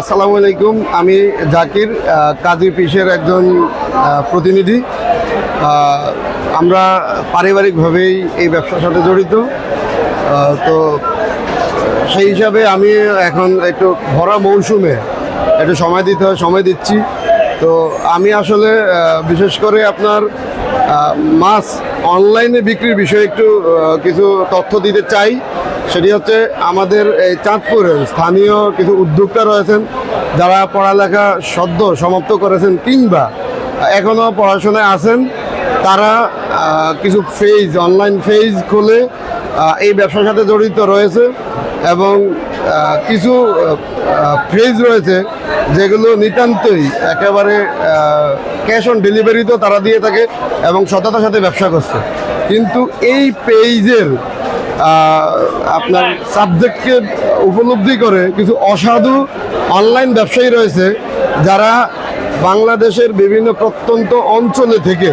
আসসালামু আলাইকুম, আমি জাকির কাজী পিসের একজন প্রতিনিধি। আমরা পারিবারিকভাবেই এই ব্যবসার সাথে জড়িত। তো সেই হিসাবে আমি এখন একটু ভরা মৌসুমে একটু সময় দিতে হয়, সময় দিচ্ছি। তো আমি আসলে বিশেষ করে আপনার মাছ অনলাইনে বিক্রির বিষয়ে একটু কিছু তথ্য দিতে চাই। সেটি হচ্ছে আমাদের এই চাঁদপুরের স্থানীয় কিছু উদ্যোক্তা রয়েছেন, যারা পড়ালেখা সদ্য সমাপ্ত করেছেন কিংবা এখনও পড়াশোনায় আছেন, তারা কিছু ফেজ অনলাইন ফেজ খুলে এই ব্যবসার সাথে জড়িত রয়েছে। এবং কিছু ফেজ রয়েছে যেগুলো নিতান্তই একেবারে ক্যাশ অন ডেলিভারি তো তারা দিয়ে থাকে এবং সততার সাথে ব্যবসা করছে। কিন্তু এই পেজের আপনার সাবজেক্টকে উপলব্ধি করে কিছু অসাধু অনলাইন ব্যবসায়ী রয়েছে যারা বাংলাদেশের বিভিন্ন প্রত্যন্ত অঞ্চলে থেকে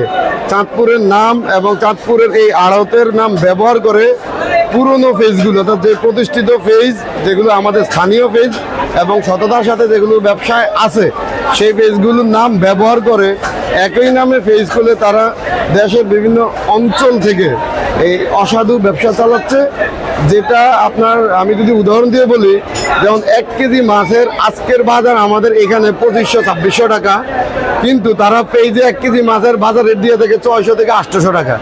চাঁদপুরের নাম এবং চাঁদপুরের এই আড়তের নাম ব্যবহার করে পুরনো ফেজগুলো অর্থাৎ যে প্রতিষ্ঠিত ফেজ যেগুলো আমাদের স্থানীয় ফেজ এবং সততার সাথে যেগুলো ব্যবসায় আছে, সেই ফেজগুলোর নাম ব্যবহার করে একই নামে ফেজ খুলে তারা দেশের বিভিন্ন অঞ্চল থেকে এই অসাধু ব্যবসা চালাচ্ছে। যেটা আপনার, আমি যদি উদাহরণ দিয়ে বলি, যেমন এক কেজি মাছের আজকের বাজার আমাদের এখানে পঁচিশশো, ছাব্বিশশো টাকা, কিন্তু তারা পেজে এক কেজি মাছের বাজার রেট দিয়ে থেকে ছয়শো থেকে আটশোশো টাকা।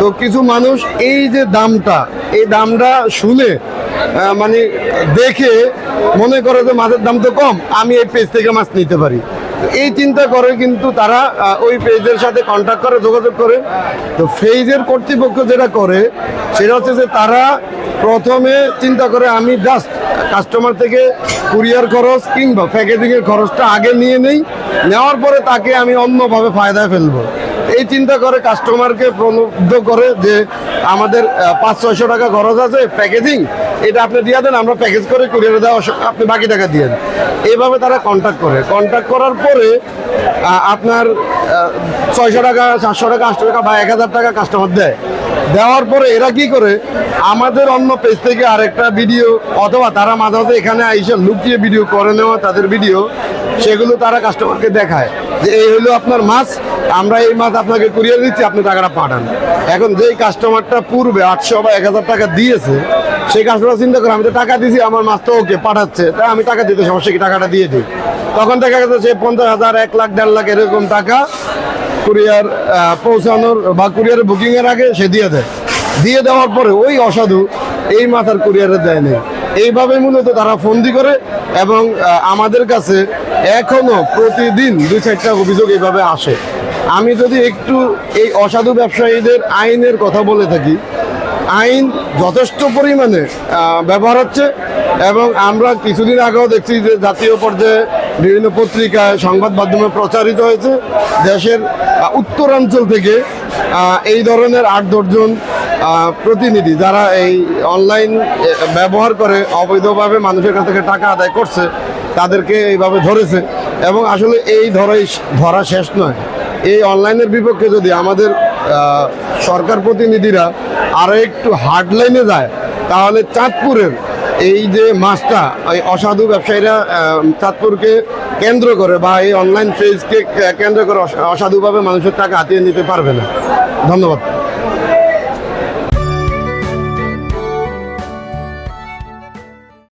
তো কিছু মানুষ এই যে দামটা, এই দামটা শুনে মানে দেখে মনে করে যে মাছের দাম তো কম, আমি এই পেজ থেকে মাছ নিতে পারি। এই চিন্তা করে কিন্তু তারা ওই পেজের সাথে কন্ট্যাক্ট করে, যোগাযোগ করে। তো ফেজের কর্তৃপক্ষ যেটা করে, সেটা হচ্ছে যে তারা প্রথমে চিন্তা করে আমি জাস্ট কাস্টমার থেকে কুরিয়ার খরচ কিংবা প্যাকেজিংয়ের খরচটা আগে নিয়ে নেই, নেওয়ার পরে তাকে আমি অন্যভাবে ফায়দায় ফেলব। এই চিন্তা করে কাস্টমারকে প্রলুব্ধ করে যে আমাদের পাঁচ, ছয়শো টাকা খরচ আছে প্যাকেজিং এটা আপনি দিয়ে দেন, আমরা প্যাকেজ করে কুরিয়ারে দেওয়া আপনি বাকি টাকা দিয়ে দেন। এইভাবে তারা কন্ট্যাক্ট করে। কন্ট্যাক্ট করার পরে আপনার ছয়শো টাকা, সাতশো টাকা, আটশো টাকা বা এক হাজার টাকা কাস্টমার দেয়। দেওয়ার পরে এরা কি করে? আমাদের অন্য পেজ থেকে আরেকটা ভিডিও অথবা তারা মাঝে মাঝে এখানে আইসা লুকিয়ে ভিডিও করে নেওয়া তাদের ভিডিও সেগুলো তারা কাস্টমারকে দেখায়। যে এই হলো আপনার মাছ, আমরা এই মাছ আপনাকে কুরিয়ার দিচ্ছি, আপনি টাকাটা পাঠান। এখন যেই কাস্টমারটা পূর্বে আটশো বা এক হাজার টাকা দিয়েছে, সেই কাস্টমার চিন্তা করে, আমি তো টাকা দিয়েছি আমার মাছ তো ওকে পাঠাচ্ছে তা আমি টাকা দিতে সমস্যা কি? টাকাটা দিয়ে দিই। তখন দেখা গেছে সে পঞ্চাশ হাজার, এক লাখ, দেড় লাখ এরকম টাকা কুরিয়ার পৌঁছানোর বা কুরিয়ার বুকিংয়ের আগে সে দিয়ে দেয়। দিয়ে দেওয়ার পরে ওই অসাধু এই মাথার কুরিয়ারে দেয় এইভাবে মূলত তারা ফন্দি করে এবং আমাদের কাছে এখনও প্রতিদিন দুই চারটা অভিযোগ এইভাবে আসে। আমি যদি একটু এই অসাধু ব্যবসায়ীদের আইনের কথা বলে থাকি, আইন যথেষ্ট পরিমাণে ব্যবহার হচ্ছে এবং আমরা কিছুদিন আগেও দেখছি যে জাতীয় পর্যায়ে বিভিন্ন পত্রিকায় সংবাদ মাধ্যমে প্রচারিত হয়েছে দেশের উত্তরাঞ্চল থেকে এই ধরনের আট দশজন প্রতিনিধি যারা এই অনলাইন ব্যবহার করে অবৈধভাবে মানুষের কাছ থেকে টাকা আদায় করছে, তাদেরকে এইভাবে ধরেছে। এবং আসলে এই ধরাই ধরা শেষ নয়। এই অনলাইনের বিপক্ষে যদি আমাদের সরকার প্রতিনিধিরা আরও একটু হার্ডলাইনে যায়, তাহলে চাঁদপুরের এই যে মাছটা, এই অসাধু ব্যবসায়ীরা চাঁদপুরকে কেন্দ্র করে বা এই অনলাইন ফেজকে কেন্দ্র করে অসাধুভাবে মানুষের টাকা হাতিয়ে নিতে পারবে না। ধন্যবাদ।